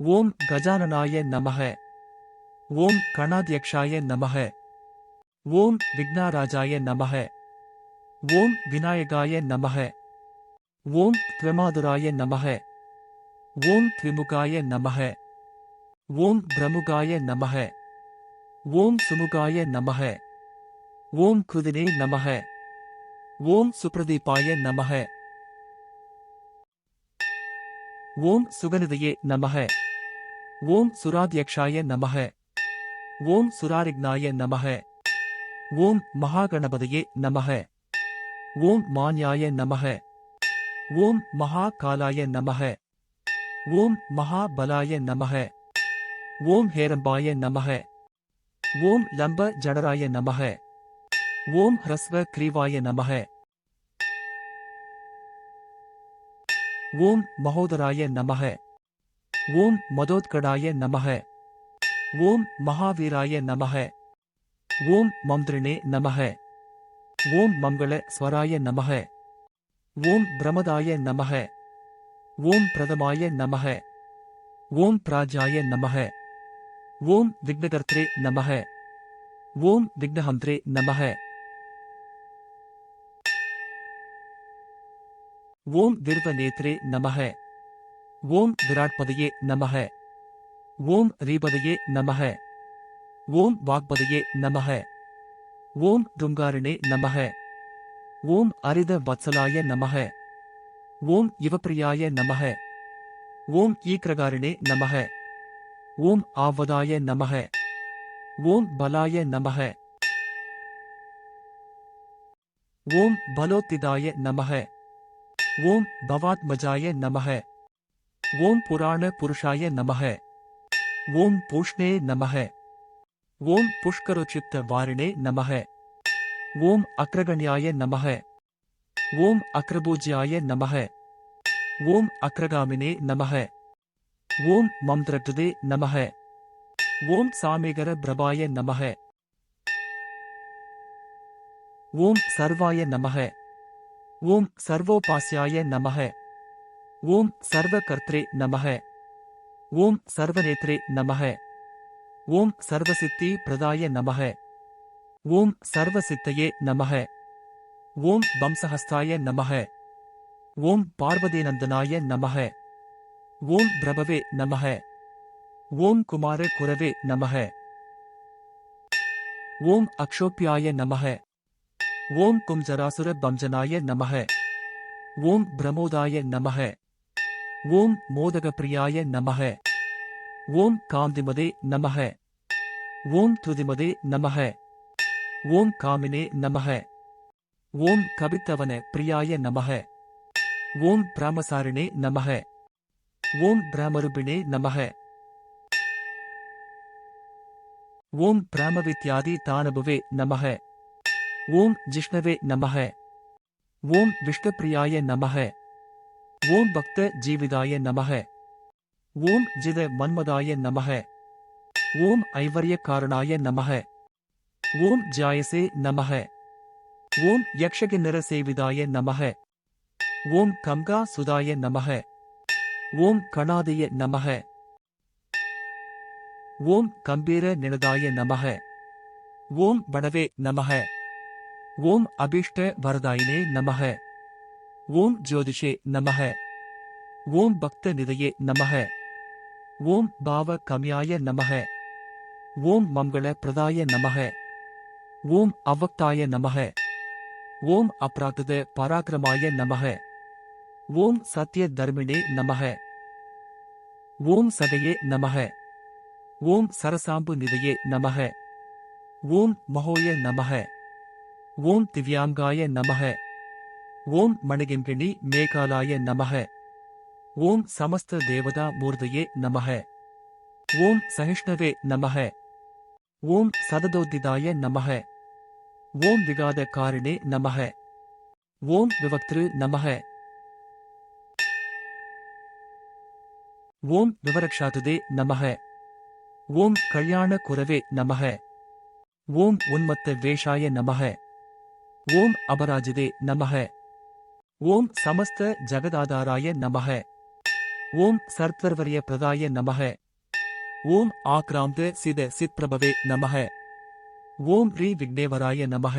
ஓம் கஜானனாய நமக ஓம் கணாத்யக்ஷாய நமக ஓம் விக்னாராஜாய நமக ஓம் விநாயகாய நமக ஓம் த்வமாதுராய நமக ஓம் த்விமுகாய நமக ஓம் பிரமுகாய நமக ஓம் சுமுகாய நமக ஓம் குதினே நமக ஓம் சுப்ரதீபாய நமக ஓம் சுகநிதையே நமக ஓம் சுராத்யக்ஷாய நமக ஓம் சுராரிக்னாய நமக ஓம் மகாகணபதியே நமக ஓம் மான்யாய நமக ஓம் மகாகாலாய நமக ஓம் மகாபலாய நமக ஓம் ஹேரம்பாய நமக ஓம் லம்ப ஜடராய நமக ஓம் ஹ்ரஸ்வ கிரீவாய நமக ஓம் மகோதராய நமக ஓம் மதோத்கடாய நமக ஓம் மகாவீராய நமக ஓம் மந்திரிணே நமக ஓம் மங்கள ஸ்வராய நமக ஓம் பிரமதாய நமக ஓம் பிரதமாய நமக ஓம் பிராஜாய நமக ஓம் விக்னகர்த்ரே நமக ஓம் விக்னஹந்திரே நமக ஓம் விருவநேத்ரே நமக ஓம் விராட்பதையே நமக ஓம் ரீபதையே நமக ஓம் வாக்பதையே நமக ஓம் துங்காரிணே நமக ஓம் அரித வத்சலாய நமக ஓம் யுவப்பிரியாய நமக ஓம் ஈக்ரகாரிணே நமக ஓம் ஆவதாய நமக ஓம் பலாய நமக ஓம் பலோத்திதாய நமக ஓம் பவாத்மஜாய நமக ஓம் புராண புருஷாய நமக ஓம் பூஷ்ணே நமக ஓம் புஷ்கரோச்சித்த வாரிணே நமக ஓம் அக்ரகண்யாய நமக ஓம் அக்ரபூஜ்யாய நமக ஓம் அக்ரகாமினே நமக ஓம் மம்திரட்டுதே நமக ஓம் சாமிகர பிரபாய நமக ஓம் சர்வாய நமக ஓம் சர்வோபாஸ்யாய நமக ओम सर्वकर्त्रे नमः ओम सर्वनेत्रे नमः ओम सर्वसिद्धि प्रदाय नमः ओम सर्वसिद्धये नमः ओम वंसहस्ताय नमः ओम पार्वतीनंदनाय नमः ओम प्रभवे नमः ओम कुमार कुरवे नमः ओम अक्षोप्याय नमः ओम कुंजरासुर बंजनाय नमः ओम ब्रह्मोदाय नमः ஓம் மோதக பிரியாய நமக. ஓம் காந்திமதே நமக. ஓம் துதிமதே நமக. ஓம் காமினே நமக. ஓம் கபித்தவன பிரியாய நமக. ஓம் பிராமசாரிணே நமக. ஓம் பிராமருபிணே நமக. ஓம் பிராமவித்யாதி தானபுவே நமக. ஓம் ஜிஷ்ணவே நமக. ஓம் விஷ்ணுப்பிரியாய நமக. ஓம் பக்த ஜீவிதாய நமக. ஓம் ஜித மன்மதாய நமக. ஓம் ஐவரியக்காரனாய நமக. ஓம் ஜாயசே நமக. ஓம் யக்ஷகிண்ணர சேவிதாய நமக. ஓம் கங்கா சுதாய நமக. ஓம் கணாதய நமக. ஓம் கம்பீர நினதாய நமக. ஓம் வடவே நமக. ஓம் அபீஷ்ட வரதாயினே நமக. ஓம் ஜோதிஷே நமக ஓம் பக்த நிதையே நமக ஓம் பாவ கமியாய நமக ஓம் மங்கள பிரதாய நமக ஓம் அவக்தாய நமக ஓம் அப்ராக்ருத பராக்கிரமாய நமக ஓம் சத்ய தர்மிணே நமக ஓம் சதையே நமக ஓம் சரசாம்பு நிதையே நமக ஓம் மகோய நமக ஓம் திவ்யாங்காய நமக ஓம் மணிகிம்பிணி மேகாலாய நமக. ஓம் சமஸ்த தேவதா மூர்த்தயே நமக. ஓம் சகிஷ்ணவே நமக. ஓம் சததோதிதாய நமக. ஓம் விகாத காரிணே நமக. ஓம் விவக்திரு நமக. ஓம் விவரக்ஷாதுதே நமக. ஓம் கல்யாண குரவே நமக. ஓம் உன்மத்த வேஷாய நமக. ஓம் அபராஜிதே நமக. ஓம் சமஸ்த ஜகதாதாராய நமக ஓம் சர்த்தர்வரிய பிரதாய நமக ஓம் ஆக்ராந்த சித சித்பிரபவே நமக ஓம் ரீ விக்னேவராய நமக